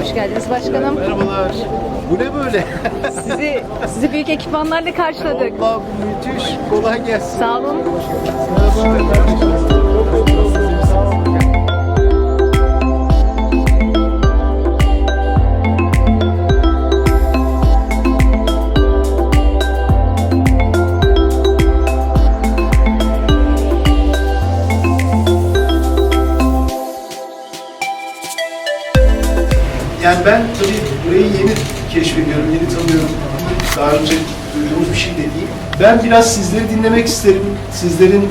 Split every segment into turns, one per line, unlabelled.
Hoş geldiniz başkanım.
Merhabalar. Bu ne böyle?
Sizi sizi büyük ekipmanlarla karşıladık.
Allah bu müthiş. Kolay gelsin.
Sağ olun.
Yani ben tabii burayı yeni keşfediyorum, yeni tanıyorum. Daha önce duyduğumuz bir şey de değil. Ben biraz sizleri dinlemek isterim. Sizlerin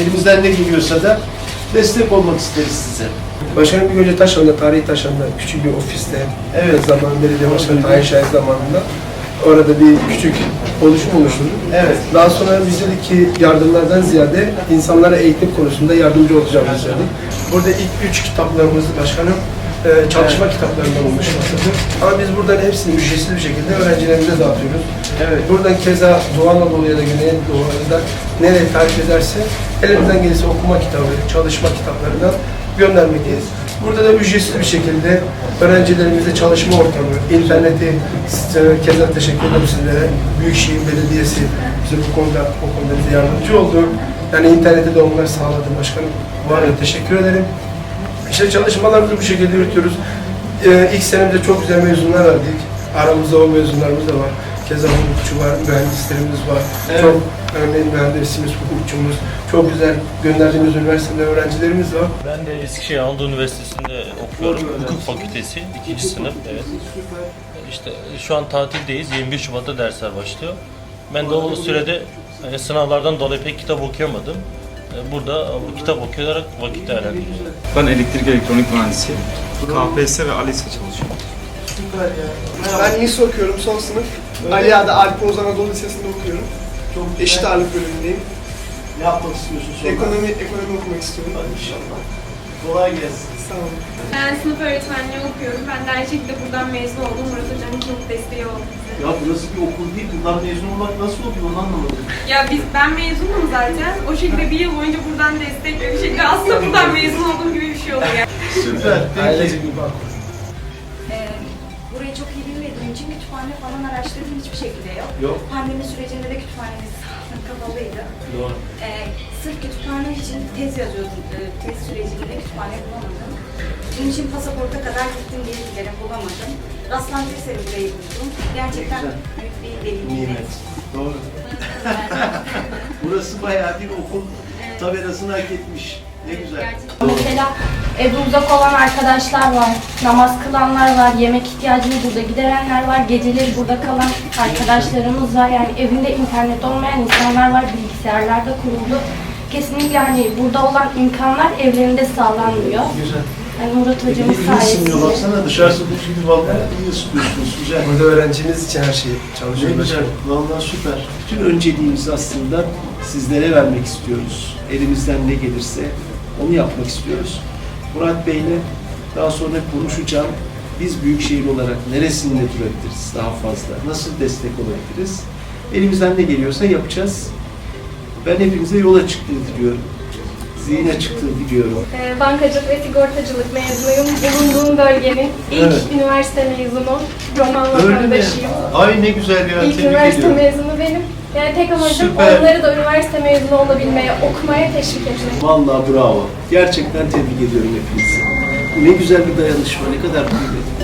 elimizden ne geliyorsa da destek olmak isteriz size.
Başkanım bir önce Taşan'da, tarihi Taşan'da küçük bir ofiste,
Evet.
zaman belediye başkanı Tahir Şahin zamanında orada bir küçük oluşum oluşturduk.
Evet.
Daha sonra biz dedik ki yardımlardan ziyade insanlara eğitim konusunda yardımcı olacağımızı dedik. Burada ilk üç kitaplarımız başkanım e, çalışma kitaplarından oluşmaktadır. Ama biz buradan hepsini ücretsiz bir şekilde öğrencilerimize dağıtıyoruz.
Evet.
Buradan keza Doğu Anadolu ya da Güney Doğu Anadolu'da nereye tarif ederse elimizden gelirse okuma kitabı, çalışma kitaplarından göndermekteyiz. Burada da ücretsiz bir şekilde öğrencilerimize çalışma ortamı, interneti, keza teşekkür ederim sizlere. Büyükşehir Belediyesi bize bu konuda, o konuda bize yardımcı oldu. Yani interneti de onlar sağladı başkanım. Bu arada teşekkür ederim. İşte çalışmalarımızı bu şekilde yürütüyoruz. Ee, ilk senemde çok güzel mezunlar verdik. Aramızda o mezunlarımız da var. Keza hukukçu var, mühendislerimiz var.
Evet.
Çok örneğin mühendisimiz, hukukçumuz, çok güzel gönderdiğimiz üniversitede öğrencilerimiz var.
Ben de Eskişehir Anadolu Üniversitesi'nde okuyorum. Hukuk Fakültesi, ikinci sınıf. Evet. İşte şu an tatildeyiz. 21 Şubat'ta dersler başlıyor. Ben de o sürede hani sınavlardan dolayı pek kitap okuyamadım. Ee, Burada bu kitap okuyarak vakit değerlendiriyorum.
Ben elektrik elektronik mühendisiyim. KPSS ve ALES'e çalışıyorum.
Ben lise okuyorum son sınıf. Alia'da Alp Oğuz Anadolu Lisesi'nde okuyorum.
Çok
Eşit ağırlık bölümündeyim.
Ne yapmak istiyorsun sonra?
Ekonomi, ekonomi okumak istiyorum.
İnşallah. Kolay gelsin.
Sağ olun.
Ben sınıf öğretmenliği okuyorum. Ben de aynı şekilde buradan mezun oldum. Murat Hocam'ın çok desteği oldu bize.
Ya burası bir okul değil. Buradan mezun olmak nasıl oluyor onu anlamadım.
Ya biz ben mezunum zaten. O şekilde bir yıl boyunca buradan destek ve bir şekilde aslında buradan mezun olduğum gibi bir şey oldu yani.
Süper. Peki.
Ailecek bir
Ee, burayı çok iyi bilmediğim için kütüphane falan araştırdım hiçbir şekilde yok.
Yok.
Pandemi sürecinde de kütüphanemiz kapalıydı.
Doğru.
Ee, sırf kütüphane için tez yazıyordum. Ee, tez sürecinde kütüphane bulamadım. Bunun için pasaporta kadar gittim diye giderim bulamadım. Rastlantı burayı buldum. Gerçekten
Güzel.
büyük bir delil.
Nimet. Doğru. Burası bayağı bir okul tabelasını hak etmiş. Ne güzel.
Mesela evi uzak olan arkadaşlar var, namaz kılanlar var, yemek ihtiyacını burada giderenler var, geceleri burada kalan arkadaşlarımız var. Yani evinde internet olmayan insanlar var, bilgisayarlar da kuruldu. Kesinlikle hani burada olan imkanlar evlerinde sağlanmıyor.
Güzel.
Yani Murat hocamız sayesinde.
baksana dışarısı buz gibi vallahi iyi ısınıyorsunuz güzel.
Burada öğrencimiz için her şeyi
Ne
çalışıyoruz.
güzel, vallahi süper. Bütün önceliğimizi aslında sizlere vermek istiyoruz. Elimizden ne gelirse onu yapmak istiyoruz. Murat Bey'le daha sonra konuşacağım. Biz Büyükşehir olarak neresinde durabiliriz daha fazla? Nasıl destek olabiliriz? Elimizden ne geliyorsa yapacağız. Ben hepinize yola çıktığı diliyorum. Zihine çıktığı diliyorum.
Ee, Bankacılık ve sigortacılık mezunuyum. Bulunduğum bölgenin ilk
Evet.
üniversite mezunu. Roman
Öyle mi?
vatandaşıyım.
Ay ne güzel ya.
İlk
tebrik
üniversite
ediyorum.
mezunu benim. Yani tek amacım
Süper.
onları da üniversite mezunu olabilmeye, okumaya teşvik etmek.
Vallahi bravo. Gerçekten tebrik ediyorum hepinizi. Ne güzel bir dayanışma, ne kadar kıymetli.